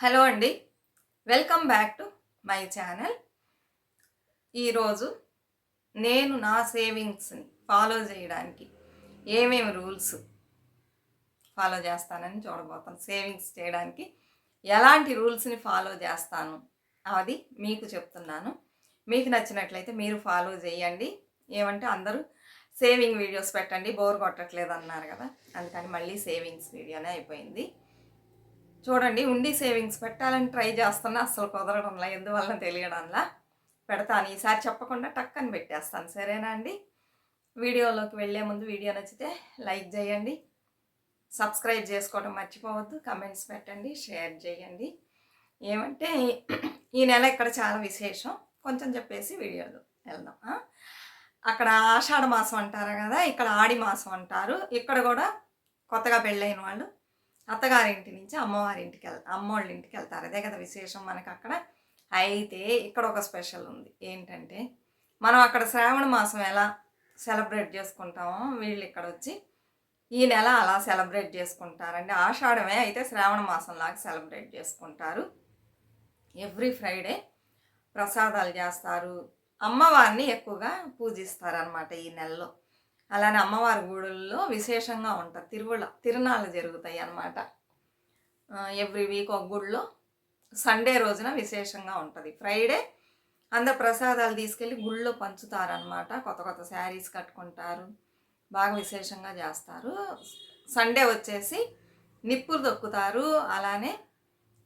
Hello అండి. Welcome back to my channel. ఈరోజు నేను నా సేవింగ్స్ని ఫాలో చేయడానికి ఏమేమి రూల్స్ ఫాలో చేస్తానని చూడబోతాను. సేవింగ్స్ చేయడానికి ఎలాంటి రూల్స్ని ఫాలో చేస్తాను అది మీకు చెప్తున్నాను. మీకు నచ్చినట్లయితే మీరు ఫాలో చేయండి. ఏమంటే అందరూ సేవింగ్ వీడియోస్ పెట్టండి బోర్ కొట్టట్లేదు అన్నారు కదా. అందుకని మళ్ళీ సేవింగ్స్ వీడియోనే అయిపోయింది. చూడండి ఉండి సేవింగ్స్ పెట్టాలని ట్రై చేస్తున్నా అసలు కుదరడంలా ఎందువల్ల తెలియడంలా. పెడతాను. ఈసారి చెప్పకుండా టక్కని పెట్టేస్తాను. సరేనా అండి? వీడియోలోకి వెళ్ళే ముందు వీడియో నచ్చితే లైక్ చేయండి. సబ్స్క్రైబ్ చేసుకోవడం మర్చిపోవద్దు. కమెంట్స్ పెట్టండి షేర్ చేయండి. ఏమంటే ఈ నెల ఇక్కడ చాలా విశేషం. కొంచెం చెప్పేసి వీడియోలో వెళ్దాం. అక్కడ ఆషాఢ మాసం అంటారు కదా ఇక్కడ ఆడి మాసం అంటారు. ఇక్కడ కూడా కొత్తగా పెళ్ళైన వాళ్ళు అత్తగారింటి నుంచి అమ్మవారింటికి వెళ్ అమ్మోళ్ళ ఇంటికి వెళ్తారు అదే కదా విశేషం మనకు అక్కడ అయితే ఇక్కడ ఒక స్పెషల్ ఉంది. ఏంటంటే మనం అక్కడ శ్రావణ మాసం ఎలా సెలబ్రేట్ చేసుకుంటామో వీళ్ళు ఇక్కడ వచ్చి ఈ నెల అలా సెలబ్రేట్ చేసుకుంటారండి. ఆషాఢమే అయితే శ్రావణ మాసం లాగా సెలబ్రేట్ చేసుకుంటారు. ఎవ్రీ ఫ్రైడే ప్రసాదాలు చేస్తారు. అమ్మవారిని ఎక్కువగా పూజిస్తారనమాట ఈ నెలలో. అలానే అమ్మవారి గుడుల్లో విశేషంగా ఉంటుంది తిరువుల తిరునాళ్ళు జరుగుతాయి అన్నమాట. ఎవ్రీ వీక్ ఒక గుడిలో సండే రోజున విశేషంగా ఉంటుంది. ఫ్రైడే అందరు ప్రసాదాలు తీసుకెళ్ళి గుళ్ళో పంచుతారనమాట కొత్త కొత్త శారీస్ కట్టుకుంటారు. బాగా విశేషంగా చేస్తారు. సండే వచ్చేసి నిప్పులు దొక్కుతారు అలానే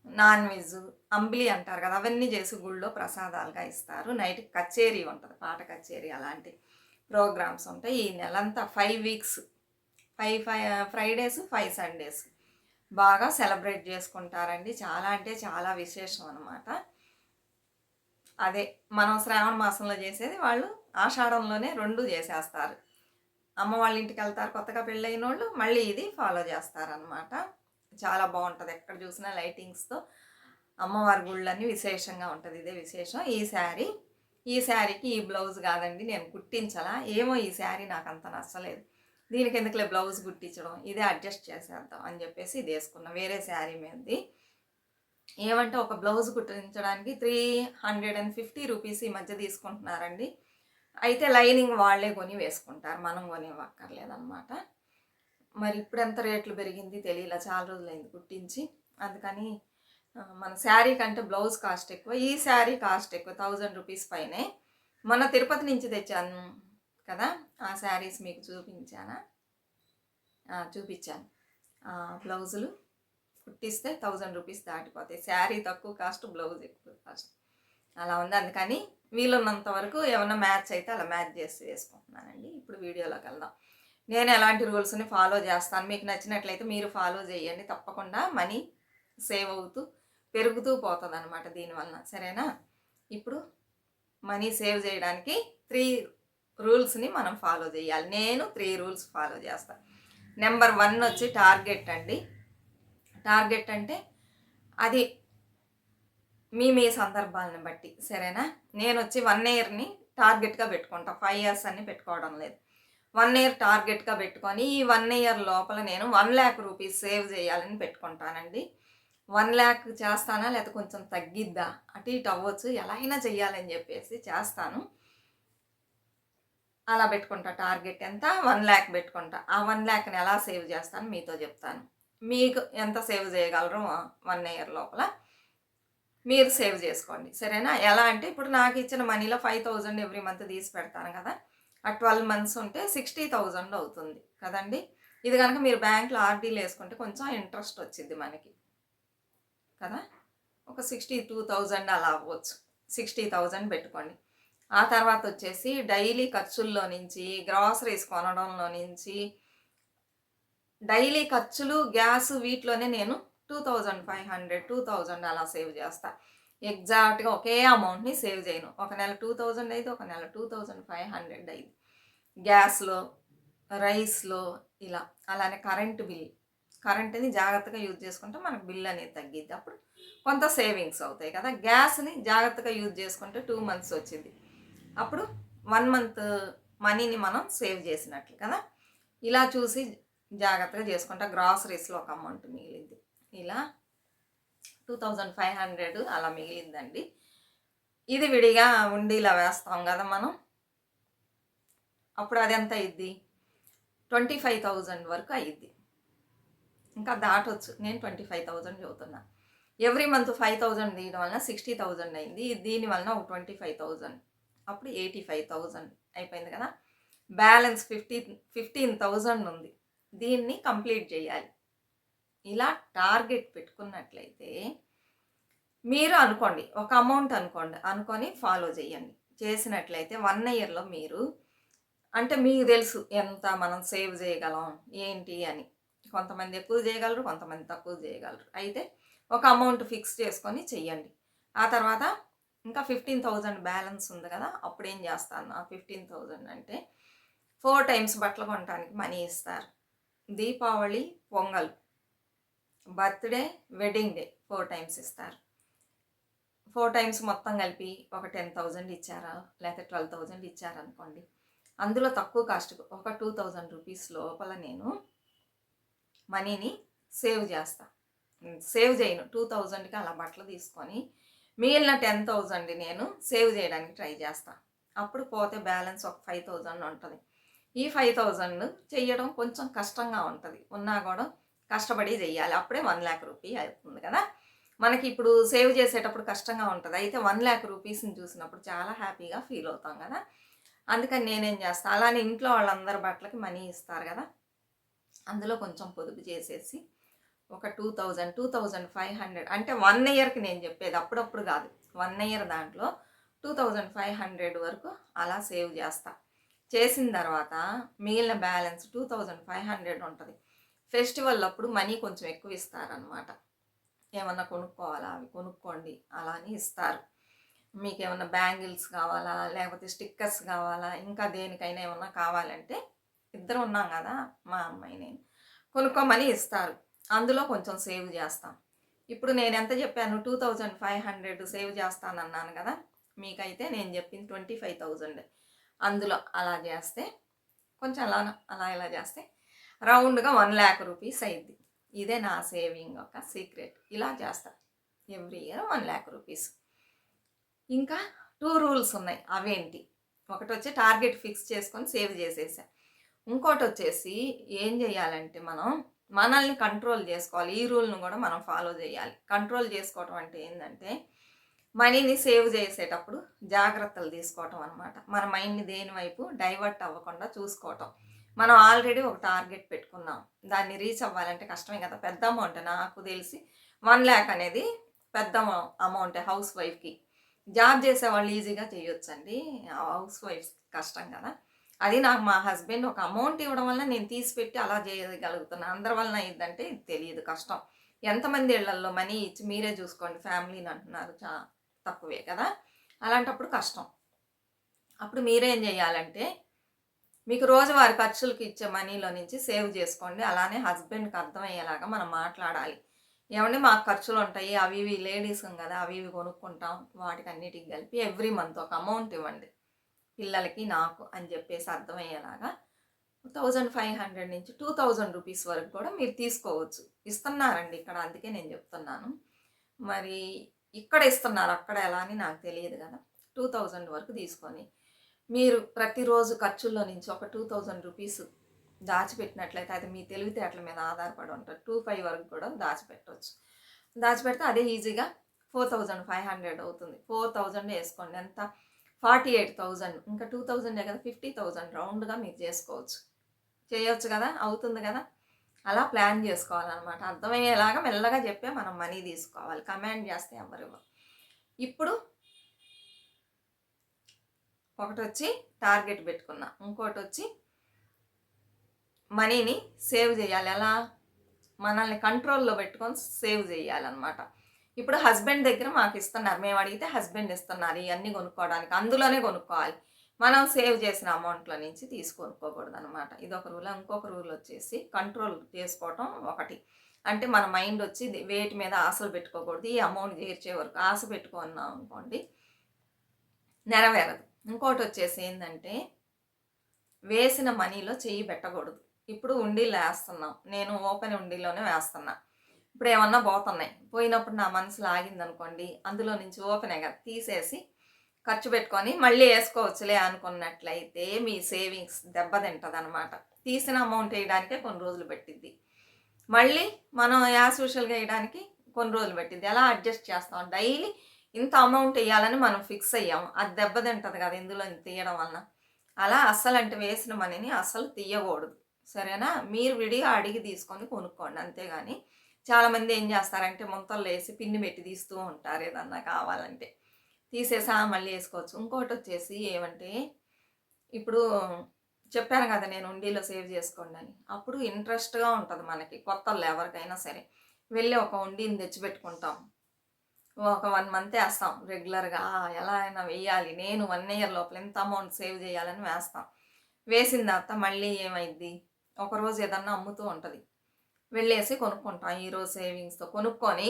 నాన్ వెజ్ అంబిలి అంటారు కదా అవన్నీ చేసి గుళ్ళో ప్రసాదాలుగా ఇస్తారు. నైట్ కచేరీ ఉంటుంది పాట కచేరీ అలాంటి. ప్రోగ్రామ్స్ ఉంటాయి ఈ నెలంతా. Five weeks five five Fridays five Sundays బాగా సెలబ్రేట్ చేసుకుంటారండి. చాలా అంటే చాలా విశేషం అనమాట అదే మనం శ్రావణ మాసంలో చేసేది వాళ్ళు ఆషాఢంలోనే రెండు చేసేస్తారు. అమ్మ వాళ్ళ ఇంటికి వెళ్తారు కొత్తగా పెళ్ళైన వాళ్ళు మళ్ళీ ఇది ఫాలో చేస్తారనమాట చాలా బాగుంటుంది. ఎక్కడ చూసినా లైటింగ్స్తో అమ్మవారి గుళ్ళన్నీ విశేషంగా ఉంటుంది. ఇదే విశేషం. ఈ శారీ ఈ శారీకి ఈ బ్లౌజ్ కాదండి నేను కుట్టించాలా. ఏమో ఈ శారీ నాకు అంత నచ్చలేదు. దీనికి ఎందుకులే బ్లౌజ్ కుట్టించడం? ఇదే అడ్జస్ట్ చేసేద్దాం అని చెప్పేసి ఇది వేసుకున్నా. వేరే శారీ మీదది. ఏమంటే ఒక blouse కుట్టించడానికి three hundred and fifty rupees ఈ మధ్య తీసుకుంటున్నారండి. అయితే లైనింగ్ వాళ్ళే కొని వేసుకుంటారు. మనం కొనివ్వక్కర్లేదన్నమాట మరి ఇప్పుడు ఎంత రేట్లు పెరిగింది తెలియలా. చాలా రోజులైంది కుట్టించి. అందుకని మన శారీ కంటే బ్లౌజ్ కాస్ట్ ఎక్కువ. ఈ శారీ కాస్ట్ ఎక్కువ థౌజండ్ రూపీస్ పైనే. మన తిరుపతి నుంచి తెచ్చాను కదా ఆ శారీస్ మీకు చూపించానా? చూపించాను. బ్లౌజులు కుట్టిస్తే థౌజండ్ రూపీస్ దాటిపోతాయి. శారీ తక్కువ కాస్ట్ బ్లౌజ్ ఎక్కువ కాస్ట్. అలా ఉంది. అందుకని వీలున్నంత వరకు ఏమైనా మ్యాచ్ అయితే అలా మ్యాచ్ చేసి వేసుకుంటున్నానండి. ఇప్పుడు వీడియోలోకి వెళ్దాం. నేను ఎలాంటి రూల్స్ని ఫాలో చేస్తాను? మీకు నచ్చినట్లయితే మీరు ఫాలో చేయండి. తప్పకుండా మనీ సేవ్ అవుతూ పెరుగుతూ పోతుంది అనమాట దీనివల్ల సరేనా? ఇప్పుడు మనీ సేవ్ చేయడానికి త్రీ రూల్స్ని మనం ఫాలో చేయాలి. నేను త్రీ రూల్స్ ఫాలో చేస్తాను నెంబర్ వన్ వచ్చి టార్గెట్ అండి. టార్గెట్ అంటే అది మీ మీ సందర్భాలను బట్టి సరేనా? నేను వచ్చి వన్ ఇయర్ని టార్గెట్గా పెట్టుకుంటా. ఫైవ్ ఇయర్స్ అన్ని పెట్టుకోవడం లేదు. వన్ ఇయర్ టార్గెట్గా పెట్టుకొని ఈ వన్ ఇయర్ లోపల నేను వన్ ల్యాక్ రూపీస్ సేవ్ చేయాలని పెట్టుకుంటానండి. వన్ ల్యాక్ చేస్తానా లేకపోతే కొంచెం తగ్గిద్దా? అటు ఇటు అవ్వచ్చు. ఎలా అయినా చెయ్యాలని చెప్పేసి చేస్తాను. అలా పెట్టుకుంటా టార్గెట్ ఎంత? వన్ ల్యాక్ పెట్టుకుంటా. ఆ వన్ ల్యాక్ని ఎలా సేవ్ చేస్తాను మీతో చెప్తాను. మీకు ఎంత సేవ్ చేయగలరు వన్ ఇయర్ లోపల మీరు సేవ్ చేసుకోండి. సరేనా? ఎలా అంటే ఇప్పుడు నాకు ఇచ్చిన మనీలో ఫైవ్ థౌజండ్ ఎవ్రీ మంత్ తీసి పెడతాను కదా. ఆ ట్వెల్వ్ మంత్స్ ఉంటే సిక్స్టీ థౌజండ్ అవుతుంది కదండి. ఇది కనుక మీరు బ్యాంక్లో ఆర్డీలు వేసుకుంటే కొంచెం ఇంట్రెస్ట్ వచ్చింది మనకి. కదా? ఒక సిక్స్టీ టూ థౌజండ్ అలా అవ్వచ్చు. సిక్స్టీ థౌజండ్ పెట్టుకోండి. ఆ తర్వాత వచ్చేసి డైలీ ఖర్చుల్లో నుంచి గ్రాసరీస్ కొనడంలో నుంచి డైలీ ఖర్చులు గ్యాస్ వీటిలోనే నేను two thousand five hundred two thousand అలా సేవ్ చేస్తా. ఎగ్జాక్ట్గా ఒకే అమౌంట్ని సేవ్ చేయను. ఒక నెల టూ థౌజండ్ అయితే ఒక నెల టూ థౌజండ్ ఫైవ్ హండ్రెడ్ అయింది. గ్యాస్లో రైస్లో ఇలా అలానే కరెంటు బిల్ కరెంట్ని జాగ్రత్తగా యూజ్ చేసుకుంటే మనకు బిల్ అనేది తగ్గిద్ది. అప్పుడు కొంత సేవింగ్స్ అవుతాయి కదా. గ్యాస్ని జాగ్రత్తగా యూజ్ చేసుకుంటే టూ మంత్స్ వచ్చింది. అప్పుడు వన్ మంత్ మనీని మనం సేవ్ చేసినట్లు కదా. ఇలా చూసి జాగ్రత్తగా చేసుకుంటా. గ్రాసరీస్లో ఒక అమౌంట్ మిగిలింది. ఇలా టూ థౌజండ్ ఫైవ్ హండ్రెడ్ అలా మిగిలిందండి. ఇది విడిగా ఉండీలా వేస్తాం కదా మనం. అప్పుడు అది ఎంత అయ్యిద్ది ట్వంటీ ఫైవ్ థౌజండ్ వరకు అయ్యిద్ది ఇంకా దాటొచ్చు. నేను ట్వంటీ ఫైవ్ థౌజండ్ చదువుతున్నా. ఎవ్రీ మంత్ ఫైవ్ థౌజండ్ దీని వలన సిక్స్టీ థౌజండ్ అయింది. దీని వలన ఒక ట్వంటీ ఫైవ్ థౌజండ్. అప్పుడు ఎయిటీ ఫైవ్ థౌజండ్ అయిపోయింది కదా. బ్యాలెన్స్ ఫిఫ్టీన్ ఫిఫ్టీన్ థౌజండ్ ఉంది. దీన్ని కంప్లీట్ చేయాలి. ఇలా టార్గెట్ పెట్టుకున్నట్లయితే మీరు అనుకోండి ఒక అమౌంట్ అనుకోండి అనుకొని ఫాలో చేయండి. చేసినట్లయితే వన్ ఇయర్లో మీరు అంటే మీకు తెలుసు ఎంత మనం సేవ్ చేయగలం ఏంటి అని. కొంతమంది ఎక్కువ చేయగలరు కొంతమంది తక్కువ చేయగలరు. అయితే ఒక అమౌంట్ ఫిక్స్ చేసుకొని చెయ్యండి. ఆ తర్వాత ఇంకా ఫిఫ్టీన్ థౌజండ్ బ్యాలెన్స్ ఉంది కదా అప్పుడు ఏం చేస్తాను? ఆ ఫిఫ్టీన్ థౌజండ్ అంటే ఫోర్ టైమ్స్ బట్టలు కొనడానికి మనీ ఇస్తారు. Deepavali Pongal birthday wedding day four times ఇస్తారు. ఫోర్ టైమ్స్ మొత్తం కలిపి ఒక టెన్ థౌజండ్ ఇచ్చారా? లేకపోతే ట్వెల్వ్ థౌజండ్ ఇచ్చారనుకోండి. అందులో తక్కువ కాస్ట్ ఒక టూ థౌజండ్ రూపీస్ లోపల నేను మనీని సేవ్ చేస్తా. సేవ్ చేయను. టూ థౌజండ్కి అలా బట్టలు తీసుకొని మిగిలిన టెన్ థౌజండ్ నేను సేవ్ చేయడానికి ట్రై చేస్తా. అప్పుడు పోతే బ్యాలెన్స్ ఒక ఫైవ్ థౌజండ్ ఉంటుంది. ఈ ఫైవ్ థౌజండ్ చేయడం కొంచెం కష్టంగా ఉంటుంది. ఉన్నా కూడా కష్టపడి చెయ్యాలి. అప్పుడే వన్ ల్యాక్ రూపీ అవుతుంది కదా. మనకి ఇప్పుడు సేవ్ చేసేటప్పుడు కష్టంగా ఉంటుంది. అయితే వన్ ల్యాక్ రూపీస్ని చూసినప్పుడు చాలా హ్యాపీగా ఫీల్ అవుతాం కదా. అందుకని నేనేం చేస్తాను అలానే ఇంట్లో వాళ్ళందరి బట్టలకి మనీ ఇస్తారు కదా. అందులో కొంచెం పొదుపు చేసేసి ఒక two thousand two thousand five hundred అంటే వన్ ఇయర్కి నేను చెప్పేది అప్పుడప్పుడు కాదు. వన్ ఇయర్ దాంట్లో టూ థౌజండ్ ఫైవ్ హండ్రెడ్ వరకు అలా సేవ్ చేస్తా. చేసిన తర్వాత మిగిలిన balance two thousand five hundred ఉంటుంది. ఫెస్టివల్ అప్పుడు మనీ కొంచెం ఎక్కువ ఇస్తారనమాట ఏమన్నా కొనుక్కోవాలా? అవి కొనుక్కోండి. అలా అని ఇస్తారు. మీకు ఏమన్నా బ్యాంగిల్స్ కావాలా? లేకపోతే స్టిక్కర్స్ కావాలా? ఇంకా దేనికైనా ఏమన్నా కావాలంటే ఇద్దరు ఉన్నాం కదా మా అమ్మాయి నేను కొనుక్కోమని ఇస్తారు. అందులో కొంచెం సేవ్ చేస్తాం. ఇప్పుడు నేను ఎంత చెప్పాను? Two thousand five hundred save చేస్తానన్నాను కదా మీకైతే నేను చెప్పింది ట్వంటీ ఫైవ్ థౌజండ్. అందులో అలా చేస్తే కొంచెం అలా అలా ఇలా చేస్తే రౌండ్గా వన్ ల్యాక్ రూపీస్ అయింది ఇదే నా సేవింగ్ ఒక సీక్రెట్. ఇలా చేస్తా. Every year one lakh rupees. ఇంకా టూ రూల్స్ ఉన్నాయి. అవేంటి? ఒకటి వచ్చి టార్గెట్ ఫిక్స్ చేసుకొని సేవ్ చేసేసా. ఇంకోటి వచ్చేసి ఏం చేయాలంటే మనం మనల్ని కంట్రోల్ చేసుకోవాలి ఈ రూల్ను కూడా మనం ఫాలో చేయాలి కంట్రోల్ చేసుకోవటం అంటే ఏంటంటే మనీని సేవ్ చేసేటప్పుడు జాగ్రత్తలు తీసుకోవటం అనమాట మన మైండ్ని దేని వైపు డైవర్ట్ అవ్వకుండా చూసుకోవటం మనం ఆల్రెడీ ఒక టార్గెట్ పెట్టుకున్నాం. దాన్ని రీచ్ అవ్వాలంటే కష్టమే కదా పెద్ద అమౌంట్ నాకు తెలిసి వన్ ల్యాక్ అనేది పెద్ద అమౌంట్ హౌస్ వైఫ్కి. జాబ్ చేసే వాళ్ళు ఈజీగా చేయొచ్చండి. హౌస్ వైఫ్ కష్టం కదా అది నాకు మా హస్బెండ్ ఒక అమౌంట్ ఇవ్వడం వల్ల నేను తీసిపెట్టి అలా చేయగలుగుతున్నాను అందరి వలన ఏంటంటే తెలియదు కష్టం. ఎంతమంది ఇళ్ళల్లో మనీ ఇచ్చి మీరే చూసుకోండి ఫ్యామిలీని అంటున్నారు చా తక్కువే కదా? అలాంటప్పుడు కష్టం. అప్పుడు మీరేం చేయాలంటే మీకు రోజువారి ఖర్చులకు ఇచ్చే మనీలో నుంచి సేవ్ చేసుకోండి. అలానే హస్బెండ్కి అర్థమయ్యేలాగా మనం మాట్లాడాలి. ఏమంటే మాకు ఖర్చులు ఉంటాయి అవి ఇవి లేడీస్ కదా అవి ఇవి కొనుక్కుంటాం వాటికి అన్నిటికి కలిపి ఎవ్రీ మంత్ ఒక అమౌంట్ ఇవ్వండి. పిల్లలకి నాకు అని చెప్పేసి అర్థమయ్యేలాగా థౌజండ్ ఫైవ్ హండ్రెడ్ నుంచి టూ థౌజండ్ రూపీస్ వరకు కూడా మీరు తీసుకోవచ్చు. ఇస్తున్నారండి ఇక్కడ అందుకే నేను చెప్తున్నాను. మరి ఇక్కడ ఇస్తున్నారు అక్కడ ఎలా అని నాకు తెలియదు కదా. టూ థౌజండ్ వరకు తీసుకొని మీరు ప్రతిరోజు ఖర్చుల్లో నుంచి ఒక టూ థౌజండ్ రూపీస్ దాచిపెట్టినట్లయితే అది మీ తెలివితేటల మీద ఆధారపడి ఉంటుంది. టూ ఫైవ్ వరకు కూడా దాచిపెట్టవచ్చు దాచిపెడితే అదే ఈజీగా ఫోర్ థౌజండ్ ఫైవ్ హండ్రెడ్ అవుతుంది. ఫోర్ థౌజండ్ వేసుకోండి. ఎంత ఫార్టీ ఎయిట్ థౌజండ్ ఇంకా టూ థౌజండే కదా ఫిఫ్టీ థౌజండ్ రౌండ్గా మీరు చేసుకోవచ్చు. చేయొచ్చు కదా అవుతుంది కదా? అలా ప్లాన్ చేసుకోవాలన్నమాట. అర్థమయ్యేలాగా మెల్లగా చెప్పే మనం మనీ తీసుకోవాలి. కమాండ్ చేస్తే ఎవరు ఇప్పుడు ఒకటి వచ్చి టార్గెట్ పెట్టుకున్నా. ఇంకోటి వచ్చి మనీని సేవ్ చేయాలి. ఎలా? మనల్ని కంట్రోల్లో పెట్టుకొని సేవ్ చేయాలన్నమాట. ఇప్పుడు హస్బెండ్ దగ్గర మాకు ఇస్తున్నారు. మేము అడిగితే హస్బెండ్ ఇస్తున్నారు. ఇవన్నీ కొనుక్కోవడానికి అందులోనే కొనుక్కోవాలి. మనం సేవ్ చేసిన అమౌంట్లో నుంచి తీసుకొనుక్కోకూడదు అనమాట ఇది ఒక రూల్ ఇంకొక రూల్ వచ్చేసి కంట్రోల్ చేసుకోవటం ఒకటి. అంటే మన మైండ్ వచ్చి వేటి మీద ఆశలు పెట్టుకోకూడదు. ఈ అమౌంట్ చేర్చే వరకు ఆశ పెట్టుకున్నాం అనుకోండి నెరవేరదు. ఇంకోటి వచ్చేసి ఏంటంటే వేసిన మనీలో చెయ్యి పెట్టకూడదు. ఇప్పుడు ఉండీలు వేస్తున్నాం నేను ఓపెన్ ఉండీలోనే వేస్తున్నా. ఇప్పుడు ఏమన్నా పోతున్నాయి. పోయినప్పుడు నా మనసులో ఆగింది అనుకోండి అందులో నుంచి ఓపెన్ కదా తీసేసి ఖర్చు పెట్టుకొని మళ్ళీ వేసుకోవచ్చులే అనుకున్నట్లయితే మీ సేవింగ్స్ దెబ్బతింటుంది అనమాట తీసిన అమౌంట్ వేయడానికే కొన్ని రోజులు పెట్టిద్ది. మళ్ళీ మనం యాజ్ యూజువల్గా వేయడానికి కొన్ని రోజులు పెట్టింది ఎలా అడ్జస్ట్ చేస్తాం. డైలీ ఇంత అమౌంట్ వేయాలని మనం ఫిక్స్ అయ్యాము అది దెబ్బతింటుంది కదా ఇందులో తీయడం వలన. అలా అస్సలు అంటే వేసిన మనీని అస్సలు తీయకూడదు. సరేనా? మీరు విడిగా అడిగి తీసుకొని కొనుక్కోండి. అంతేగాని చాలామంది ఏం చేస్తారంటే ముంతలు వేసి పిన్ని పెట్టి తీస్తూ ఉంటారు ఏదన్నా కావాలంటే. తీసేసా మళ్ళీ వేసుకోవచ్చు. ఇంకోటి వచ్చేసి ఏమంటే ఇప్పుడు చెప్పాను కదా నేను ఉండీలో సేవ్ చేసుకోండి అని. అప్పుడు ఇంట్రెస్ట్గా ఉంటుంది మనకి కొత్త ఎవరికైనా సరే. వెళ్ళి ఒక ఉండిని తెచ్చిపెట్టుకుంటాం. ఒక వన్ మంత్ వేస్తాం రెగ్యులర్గా. ఎలా అయినా వేయాలి. నేను వన్ ఇయర్ లోపల ఎంత అమౌంట్ సేవ్ చేయాలని వేస్తాం. వేసిన తర్వాత మళ్ళీ ఏమైంది ఒకరోజు ఏదన్నా అమ్ముతూ ఉంటుంది. వెళ్ళేసి కొనుక్కుంటాం ఈరోజు సేవింగ్స్తో. కొనుక్కొని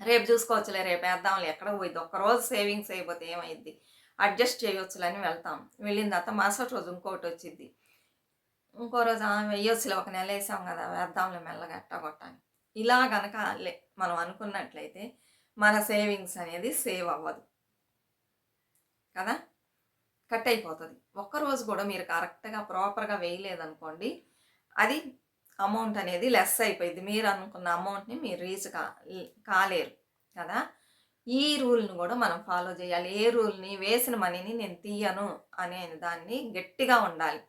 రేపు చూసుకోవచ్చులే రేపు వేద్దాంలే ఎక్కడ పోయింది ఒక్కరోజు సేవింగ్స్ అయిపోతే ఏమైంది అడ్జస్ట్ చేయొచ్చులని వెళ్తాం. వెళ్ళిన తర్వాత మరుసటి రోజు ఇంకోటి వచ్చింది ఇంకో రోజు వెయ్యొచ్చులే ఒక నెల వేసాం కదా వేద్దాంలే మెల్లగా ఎట్టా కొట్టాలి. ఇలా గనక మనం అనుకున్నట్లయితే మన సేవింగ్స్ అనేది సేవ్ అవ్వదు. కదా? కట్ అయిపోతుంది. ఒక్కరోజు కూడా మీరు కరెక్ట్గా ప్రాపర్గా వేయలేదనుకోండి అది అమౌంట్ అనేది లెస్ అయిపోయింది మీరు అనుకున్న అమౌంట్ని మీరు రీచ్ కా కాలేరు. కదా? ఈ రూల్ని కూడా మనం ఫాలో చేయాలి. ఏ రూల్ని వేసిన మనీని నేను తీయను అనే దాన్ని గట్టిగా ఉండాలి.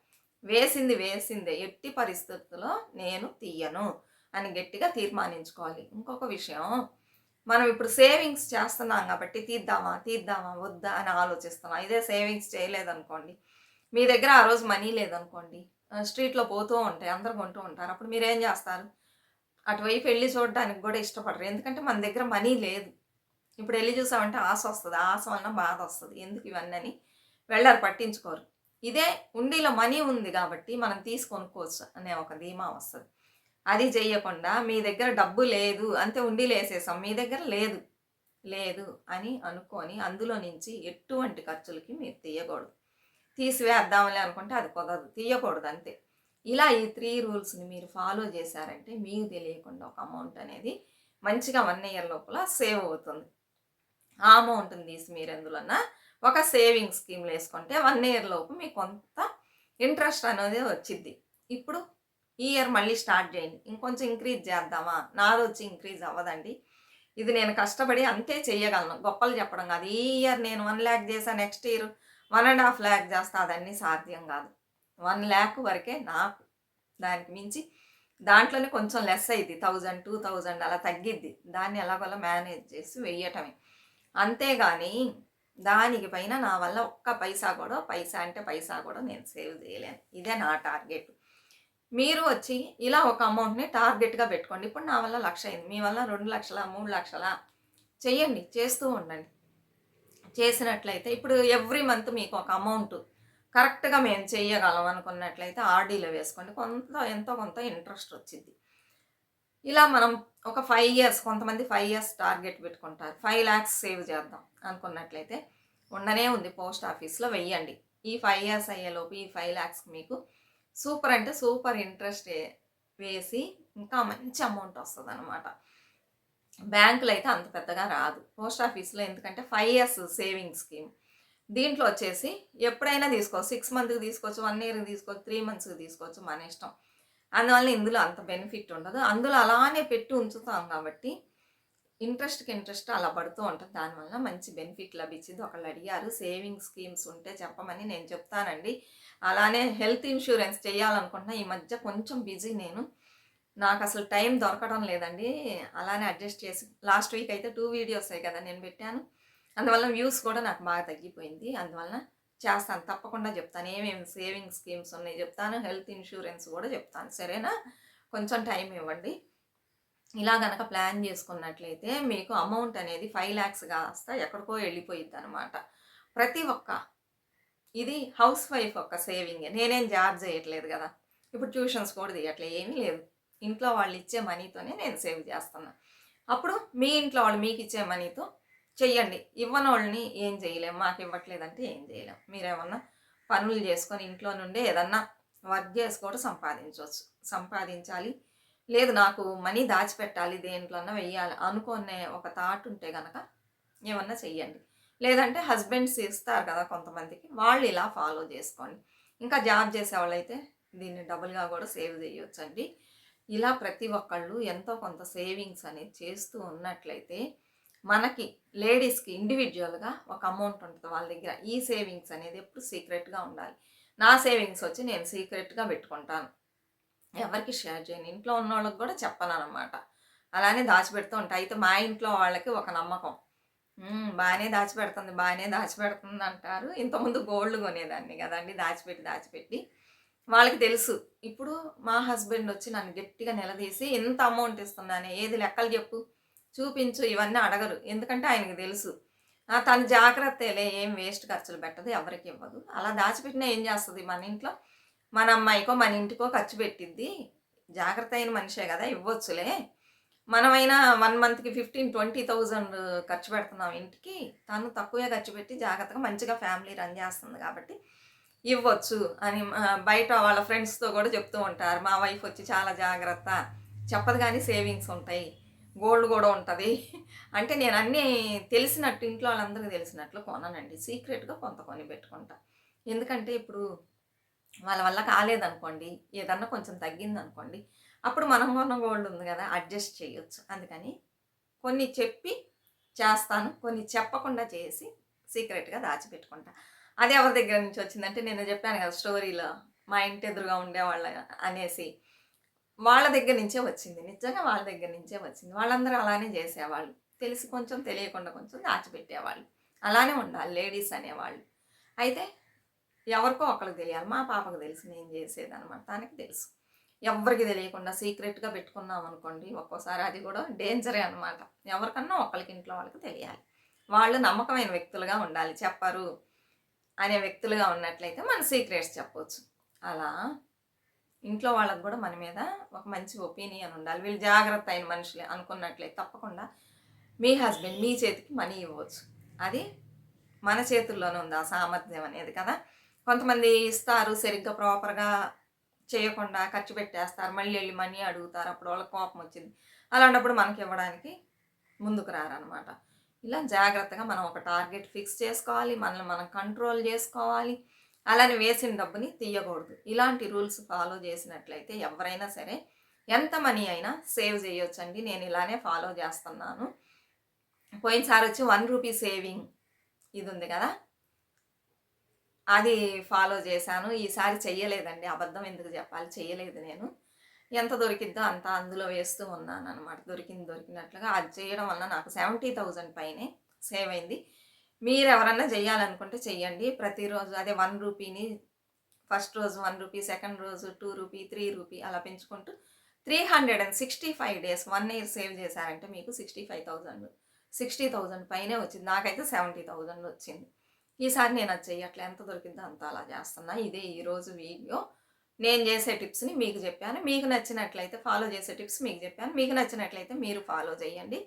వేసింది వేసిందే. ఎట్టి పరిస్థితుల్లో నేను తీయను అని గట్టిగా తీర్మానించుకోవాలి. ఇంకొక విషయం మనం ఇప్పుడు సేవింగ్స్ చేస్తున్నాం కాబట్టి తీద్దామా తీద్దామా వద్దా అని ఆలోచిస్తున్నాం. ఇదే సేవింగ్స్ చేయలేదనుకోండి. మీ దగ్గర ఆ రోజు మనీ లేదనుకోండి. స్ట్రీట్లో పోతూ ఉంటాయి అందరు కొంటూ ఉంటారు. అప్పుడు మీరు ఏం చేస్తారు? అటువైపు వెళ్ళి చూడడానికి కూడా ఇష్టపడరు. ఎందుకంటే మన దగ్గర మనీ లేదు. ఇప్పుడు వెళ్ళి చూసామంటే ఆశ వస్తుంది. ఆశ వలన బాధ వస్తుంది. ఎందుకు ఇవన్నీ అని వెళ్ళారు పట్టించుకోరు. ఇదే ఉండిలో మనీ ఉంది కాబట్టి మనం తీసుకొనుక్కోవచ్చు అనే ఒక ధీమా వస్తుంది. అది చేయకుండా మీ దగ్గర డబ్బు లేదు అంతే ఉండి వేసేసాం మీ దగ్గర లేదు. లేదు అని అనుకొని అందులో నుంచి ఎటువంటి ఖర్చులకి మీరు తీయకూడదు. తీసివేద్దాంలే అనుకుంటే అది కుదరదు తీయకూడదు అంతే. ఇలా ఈ త్రీ రూల్స్ని మీరు ఫాలో చేశారంటే మీకు తెలియకుండా ఒక అమౌంట్ అనేది మంచిగా వన్ ఇయర్ లోపల సేవ్ అవుతుంది. ఆ అమౌంట్ని తీసి మీరు ఎందులోన్నా ఒక సేవింగ్ స్కీమ్లో వేసుకుంటే వన్ ఇయర్ లోపు మీకు కొంత ఇంట్రెస్ట్ అనేది వచ్చింది ఇప్పుడు ఈ ఇయర్ మళ్ళీ స్టార్ట్ చేయండి. ఇంకొంచెం ఇంక్రీజ్ చేద్దామా? నాది వచ్చి ఇంక్రీజ్ అవ్వదండి. ఇది నేను కష్టపడి అంతే చేయగలను. గొప్పలు చెప్పడం కాదు. ఈ ఇయర్ నేను వన్ ల్యాక్ చేశాను next year one and half lakh చేస్తా అదన్నీ సాధ్యం కాదు. వన్ ల్యాక్ వరకే నాకు దానికి మించి దాంట్లోనే కొంచెం లెస్ అయింది థౌజండ్ టూ థౌజండ్ అలా తగ్గిద్ది. దాన్ని ఎలాగోలా మేనేజ్ చేసి వెయ్యటమే. అంతేగాని దానికి పైన నా వల్ల ఒక్క పైసా కూడా పైసా అంటే పైసా కూడా నేను సేవ్ చేయలేను. ఇదే నా టార్గెట్. మీరు వచ్చి ఇలా ఒక అమౌంట్ని టార్గెట్గా పెట్టుకోండి. ఇప్పుడు నా వల్ల లక్ష అయింది. మీ వల్ల రెండు లక్షల మూడు లక్షల చెయ్యండి. చేస్తూ ఉండండి. చేసినట్లయితే ఇప్పుడు ఎవ్రీ మంత్ మీకు ఒక అమౌంట్ కరెక్ట్గా మేము చేయగలం అనుకున్నట్లయితే ఆర్డీలో వేసుకోండి. కొంత ఎంతో కొంత ఇంట్రెస్ట్ వచ్చింది. ఇలా మనం ఒక ఫైవ్ ఇయర్స్ కొంతమంది ఫైవ్ ఇయర్స్ టార్గెట్ పెట్టుకుంటారు. ఫైవ్ ల్యాక్స్ సేవ్ చేద్దాం అనుకున్నట్లయితే ఉండనే ఉంది పోస్ట్ ఆఫీస్లో వెయ్యండి. ఈ ఫైవ్ ఇయర్స్ అయ్యేలోపు ఈ ఫైవ్ ల్యాక్స్ మీకు సూపర్ అంటే సూపర్ ఇంట్రెస్ట్ వేసి ఇంకా మంచి అమౌంట్ వస్తుంది అనమాట బ్యాంకులు అయితే అంత పెద్దగా రాదు. పోస్ట్ ఆఫీస్లో ఎందుకంటే ఫైవ్ ఇయర్స్ సేవింగ్ స్కీమ్. దీంట్లో వచ్చేసి ఎప్పుడైనా తీసుకోవచ్చు. సిక్స్ మంత్కి తీసుకోవచ్చు వన్ ఇయర్కి తీసుకోవచ్చు త్రీ మంత్స్కి తీసుకోవచ్చు మన ఇష్టం. అందువల్ల ఇందులో అంత బెనిఫిట్ ఉండదు. అందులో అలానే పెట్టి ఉంచుతాం కాబట్టి ఇంట్రెస్ట్కి ఇంట్రెస్ట్ అలా పడుతూ ఉంటుంది. దానివల్ల మంచి బెనిఫిట్ లభించింది. ఒకళ్ళు అడిగారు సేవింగ్ స్కీమ్స్ ఉంటే చెప్పమని నేను చెప్తానండి. అలానే హెల్త్ ఇన్సూరెన్స్ చేయాలనుకుంటున్నా. ఈ మధ్య కొంచెం బిజీ నేను. నాకు అసలు టైం దొరకడం లేదండి. అలానే అడ్జస్ట్ చేసి లాస్ట్ వీక్ అయితే టూ వీడియోస్ కదా నేను పెట్టాను. అందువల్ల వ్యూస్ కూడా నాకు బాగా తగ్గిపోయింది. అందువల్ల చేస్తాను. తప్పకుండా చెప్తాను. ఏమేమి సేవింగ్ స్కీమ్స్ ఉన్నాయి చెప్తాను. హెల్త్ ఇన్సూరెన్స్ కూడా చెప్తాను. సరేనా? కొంచెం టైం ఇవ్వండి. ఇలా గనక ప్లాన్ చేసుకున్నట్లయితే మీకు అమౌంట్ అనేది ఫైవ్ ల్యాక్స్ కాస్త ఎక్కడికో వెళ్ళిపోయిద్ది అనమాట ప్రతి ఒక్క ఇది హౌస్ వైఫ్ ఒక్క సేవింగ్. నేనేం జాబ్ చేయట్లేదు కదా. ఇప్పుడు ట్యూషన్స్ కూడా తీయట్లేదు ఏమీ లేదు ఇంట్లో వాళ్ళు ఇచ్చే మనీతోనే నేను సేవ్ చేస్తున్నా. అప్పుడు మీ ఇంట్లో వాళ్ళు మీకు ఇచ్చే మనీతో చెయ్యండి. ఇవ్వని వాళ్ళని ఏం చేయలేము మాకు ఇవ్వట్లేదంటే ఏం చేయలేము మీరేమన్నా పనులు చేసుకొని ఇంట్లో నుండే ఏదన్నా వర్క్ చేసుకోవడం సంపాదించవచ్చు సంపాదించాలి. లేదు నాకు మనీ దాచిపెట్టాలి దేంట్లోన్నా వెయ్యాలి అనుకునే ఒక థాట్ ఉంటే కనుక ఏమన్నా చెయ్యండి. లేదంటే హస్బెండ్స్ ఇస్తారు కదా కొంతమందికి వాళ్ళు ఇలా ఫాలో చేసుకోండి. ఇంకా జాబ్ చేసే వాళ్ళైతే దీన్ని డబుల్గా కూడా సేవ్ చేయొచ్చండి. ఇలా ప్రతి ఒక్కళ్ళు ఎంతో కొంత సేవింగ్స్ అనేది చేస్తూ ఉన్నట్లయితే మనకి లేడీస్కి ఇండివిజువల్గా ఒక అమౌంట్ ఉంటుంది వాళ్ళ దగ్గర. ఈ సేవింగ్స్ అనేది ఎప్పుడు సీక్రెట్గా ఉండాలి. నా సేవింగ్స్ వచ్చి నేను సీక్రెట్గా పెట్టుకుంటాను. ఎవరికి షేర్ చేయను. ఇంట్లో ఉన్న వాళ్ళకి కూడా చెప్పను అనమాట అలానే దాచిపెడుతూ ఉంటాయి అయితే మా ఇంట్లో వాళ్ళకి ఒక నమ్మకం. బాగానే దాచిపెడుతుంది బాగానే దాచిపెడుతుంది అంటారు. ఇంతకుముందు గోల్డ్ కొనేదాన్ని కదండి. దాచిపెట్టి దాచిపెట్టి. వాళ్ళకి తెలుసు. ఇప్పుడు మా హస్బెండ్ వచ్చి నన్ను గట్టిగా నిలదీసి ఇంత అమౌంట్ ఇస్తున్నాను ఏది లెక్కలు చెప్పు చూపించు ఇవన్నీ అడగరు. ఎందుకంటే ఆయనకి తెలుసు. ఆ, తన జాగ్రత్తలే ఏం వేస్ట్ ఖర్చులు పెట్టదు ఎవరికి ఇవ్వదు. అలా దాచిపెట్టినా ఏం చేస్తుంది? మన ఇంట్లో మన అమ్మాయికో మన ఇంటికో ఖర్చు పెట్టిద్ది. జాగ్రత్త అయిన మనిషే కదా ఇవ్వచ్చులే. మనమైనా వన్ మంత్కి ఫిఫ్టీన్ ట్వంటీ థౌజండ్ ఖర్చు పెడుతున్నాం ఇంటికి. తను తక్కువే ఖర్చు పెట్టి జాగ్రత్తగా మంచిగా ఫ్యామిలీ రన్ చేస్తుంది కాబట్టి ఇవ్వచ్చు అని బయట వాళ్ళ ఫ్రెండ్స్తో కూడా చెప్తూ ఉంటారు. మా వైఫ్ వచ్చి చాలా జాగ్రత్త. చెప్పదు కానీ సేవింగ్స్ ఉంటాయి. గోల్డ్ కూడా ఉంటుంది. అంటే నేను అన్నీ తెలిసినట్టు ఇంట్లో వాళ్ళందరికీ తెలిసినట్లు కొననండి. సీక్రెట్గా కొంత కొని పెట్టుకుంటా. ఎందుకంటే ఇప్పుడు వాళ్ళ వల్ల కాలేదనుకోండి ఏదన్నా కొంచెం తగ్గిందనుకోండి అప్పుడు మనం కొన్న గోల్డ్ ఉంది కదా అడ్జస్ట్ చేయొచ్చు. అందుకని కొన్ని చెప్పి చేస్తాను కొన్ని చెప్పకుండా చేసి సీక్రెట్గా దాచిపెట్టుకుంటా. అది ఎవరి దగ్గర నుంచి వచ్చిందంటే నేను చెప్పాను కదా స్టోరీలో మా ఇంటి ఎదురుగా ఉండేవాళ్ళ అనేసి. వాళ్ళ దగ్గర నుంచే వచ్చింది. నిజంగా వాళ్ళ దగ్గర నుంచే వచ్చింది. వాళ్ళందరూ అలానే చేసేవాళ్ళు. తెలిసి కొంచెం తెలియకుండా కొంచెం దాచిపెట్టేవాళ్ళు. అలానే ఉండాలి లేడీస్ అనేవాళ్ళు. అయితే ఎవరికో ఒకరికి తెలియాలి. మా పాపకు తెలిసి నేను చేసేదనమాట తనకి తెలుసు. ఎవరికి తెలియకుండా సీక్రెట్గా పెట్టుకున్నాం అనుకోండి ఒక్కోసారి అది కూడా డేంజరే అనమాట ఎవరికన్నా ఒకరికి ఇంట్లో వాళ్ళకి తెలియాలి. వాళ్ళు నమ్మకమైన వ్యక్తులుగా ఉండాలి. చెప్పరు. అనే వ్యక్తులుగా ఉన్నట్లయితే మన సీక్రెట్స్ చెప్పవచ్చు అలా ఇంట్లో వాళ్ళకి కూడా మన మీద ఒక మంచి ఒపీనియన్ ఉండాలి. వీళ్ళు జాగ్రత్త అయిన మనుషులే అనుకున్నట్లయితే తప్పకుండా మీ హస్బెండ్ మీ చేతికి మనీ ఇవ్వచ్చు. అది మన చేతుల్లోనే ఉంది ఆ సామర్థ్యం అనేది కదా. కొంతమంది ఇస్తారు సరిగ్గా ప్రాపర్గా చేయకుండా ఖర్చు పెట్టేస్తారు. మళ్ళీ వెళ్ళి మనీ అడుగుతారు. అప్పుడు వాళ్ళకి కోపం వచ్చింది. అలాంటప్పుడు మనకి ఇవ్వడానికి ముందుకు రారనమాట ఇలా జాగ్రత్తగా మనం ఒక టార్గెట్ ఫిక్స్ చేసుకోవాలి మనల్ని మనం కంట్రోల్ చేసుకోవాలి. అలానే వేసిన డబ్బుని తీయకూడదు. ఇలాంటి రూల్స్ ఫాలో చేసినట్లయితే ఎవరైనా సరే ఎంత మనీ అయినా సేవ్ చేయొచ్చండి. నేను ఇలానే ఫాలో చేస్తున్నాను. పోయినసారి వచ్చి వన్ రూపీ సేవింగ్ ఇది ఉంది కదా? అది ఫాలో చేశాను. ఈసారి చెయ్యలేదండి. అబద్ధం ఎందుకు చెప్పాలి? చెయ్యలేదు నేను. ఎంత దొరికిద్దో అంత అందులో వేస్తూ ఉన్నాను అనమాట దొరికింది దొరికినట్లుగా. అది చేయడం వల్ల నాకు సెవెంటీ థౌజండ్ పైనే సేవ్ అయింది. మీరు ఎవరన్నా చేయాలనుకుంటే చెయ్యండి. ప్రతిరోజు అదే వన్ రూపీని ఫస్ట్ రోజు వన్ రూపీ సెకండ్ రోజు టూ రూపీ త్రీ రూపీ అలా పెంచుకుంటూ three hundred and sixty five days one year save చేశారంటే మీకు sixty five thousand sixty thousand పైనే వచ్చింది. నాకైతే సెవెంటీ థౌజండ్ వచ్చింది. ఈసారి నేను అది చెయ్యట్లే. ఎంత దొరికిందో అంత అలా చేస్తున్నా. ఇదే ఈరోజు వీడియో. నేను చేసే టిప్స్ని మీకు చెప్పాను. మీకు నచ్చినట్లయితే ఫాలో చేసే టిప్స్ మీకు చెప్పాను. మీకు నచ్చినట్లయితే మీరు ఫాలో చేయండి.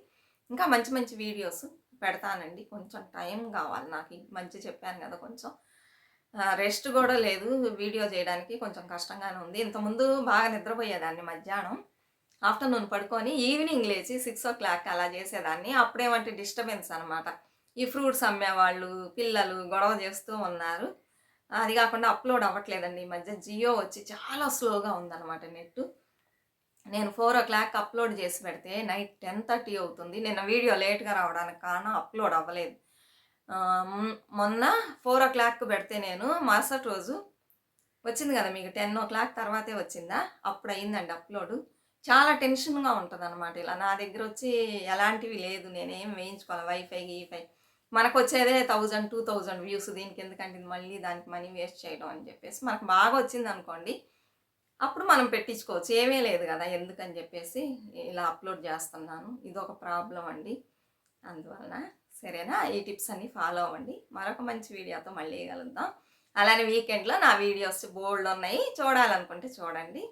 ఇంకా మంచి మంచి వీడియోస్ పెడతానండి. కొంచెం టైం కావాలి నాకు. మంచి చెప్పాను కదా కొంచెం. రెస్ట్ కూడా లేదు. వీడియో చేయడానికి కొంచెం కష్టంగానే ఉంది. ఇంతకుముందు బాగా నిద్రపోయేదాన్ని మధ్యాహ్నం. ఆఫ్టర్నూన్ పడుకొని ఈవినింగ్ లేచి సిక్స్ ఓ క్లాక్ అలా చేసేదాన్ని. అప్పుడేమంటే డిస్టర్బెన్స్ అనమాట ఈ ఫ్రూట్స్ అమ్మేవాళ్ళు పిల్లలు గొడవ చేస్తూ ఉన్నారు. అది కాకుండా అప్లోడ్ అవ్వట్లేదండి ఈ మధ్య. జియో వచ్చి చాలా స్లోగా ఉందన్నమాట నెట్ నేను ఫోర్ ఓ క్లాక్ అప్లోడ్ చేసి పెడితే నైట్ టెన్ థర్టీ అవుతుంది. నిన్న వీడియో లేట్గా రావడానికి కారణం అప్లోడ్ అవ్వలేదు. మొన్న ఫోర్ ఓ క్లాక్ పెడితే నేను మరుసటి రోజు వచ్చింది కదా మీకు టెన్ ఓ క్లాక్ తర్వాతే వచ్చిందా? అప్పుడు అయిందండి అప్లోడు. చాలా టెన్షన్గా ఉంటుంది అనమాట ఇలా. నా దగ్గర వచ్చి ఎలాంటివి లేదు. నేనేం వేయించుకోవాలి? వైఫై గీఫై మనకు వచ్చేదే థౌజండ్ టూ థౌజండ్ వ్యూస్ దీనికి ఎందుకంటే మళ్ళీ దానికి మనీ వేస్ట్ చేయడం అని చెప్పేసి మనకు బాగా వచ్చింది అనుకోండి. అప్పుడు మనం పెట్టించుకోవచ్చు. ఏమీ లేదు కదా ఎందుకని చెప్పేసి ఇలా అప్లోడ్ చేస్తున్నాను. ఇది ఒక ప్రాబ్లం అండి. అందువలన సరేనా? ఈ టిప్స్ అన్ని ఫాలో అవ్వండి. మరొక మంచి వీడియోతో మళ్ళీ కలుద్దాం. అలానే వీకెండ్లో నా వీడియోస్ బోల్డ్ ఉన్నాయి. చూడాలనుకుంటే చూడండి.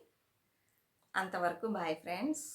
అంతవరకు బాయ్ ఫ్రెండ్స్